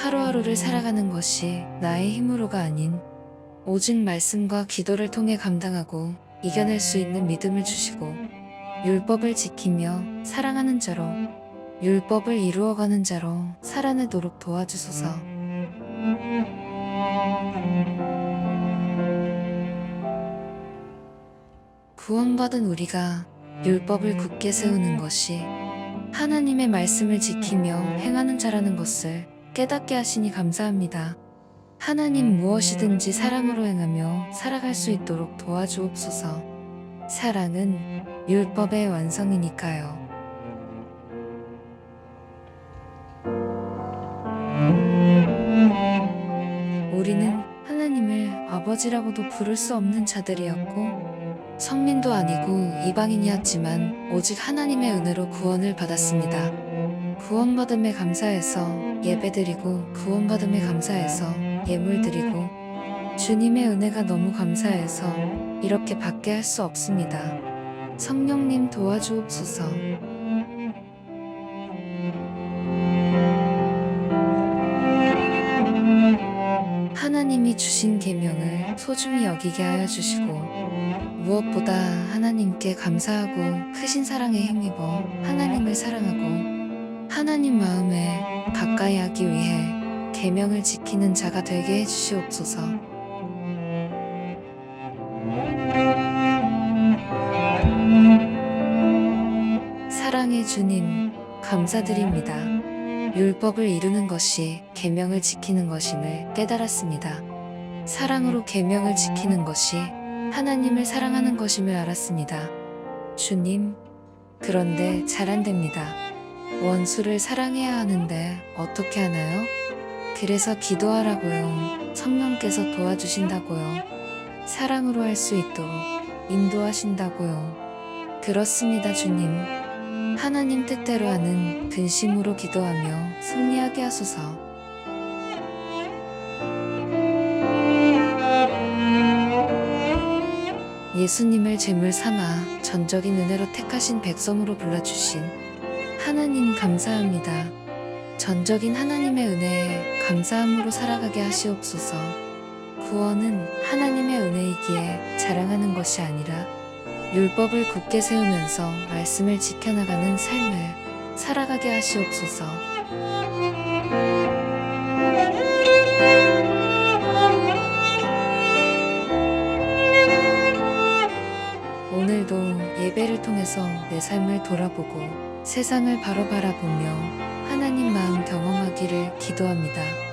하루하루를 살아가는 것이 나의 힘으로가 아닌 오직 말씀과 기도를 통해 감당하고 이겨낼 수 있는 믿음을 주시고 율법을 지키며 사랑하는 자로 율법을 이루어가는 자로 살아내도록 도와주소서. 구원받은 우리가 율법을 굳게 세우는 것이 하나님의 말씀을 지키며 행하는 자라는 것을 깨닫게 하시니 감사합니다. 하나님 무엇이든지 사랑으로 행하며 살아갈 수 있도록 도와주옵소서. 사랑은 율법의 완성이니까요. 우리는 하나님을 아버지라고도 부를 수 없는 자들이었고, 성민도 아니고 이방인이었지만 오직 하나님의 은혜로 구원을 받았습니다. 구원받음에 감사해서 예배드리고 구원받음에 감사해서 예물드리고 주님의 은혜가 너무 감사해서 이렇게 받게 할수 없습니다. 성령님 도와주옵소서. 하나님이 주신 계명을 소중히 여기게 하여 주시고 무엇보다 하나님께 감사하고 크신 사랑에 힘입어 하나님을 사랑하고 하나님 마음에 가까이 하기 위해 계명을 지키는 자가 되게 해 주시옵소서. 사랑의 주님, 감사드립니다. 율법을 이루는 것이 계명을 지키는 것임을 깨달았습니다. 사랑으로 계명을 지키는 것이 하나님을 사랑하는 것임을 알았습니다. 주님, 그런데 잘 안 됩니다. 원수를 사랑해야 하는데 어떻게 하나요? 그래서 기도하라고요. 성령께서 도와주신다고요. 사랑으로 할 수 있도록 인도하신다고요. 그렇습니다, 주님. 하나님 뜻대로 하는 근심으로 기도하며 승리하게 하소서. 예수님을 제물 삼아 전적인 은혜로 택하신 백성으로 불러주신 하나님 감사합니다. 전적인 하나님의 은혜에 감사함으로 살아가게 하시옵소서. 구원은 하나님의 은혜이기에 자랑하는 것이 아니라 율법을 굳게 세우면서 말씀을 지켜나가는 삶을 살아가게 하시옵소서. 오늘도 예배를 통해서 내 삶을 돌아보고 세상을 바로 바라보며 하나님 마음 경험하기를 기도합니다.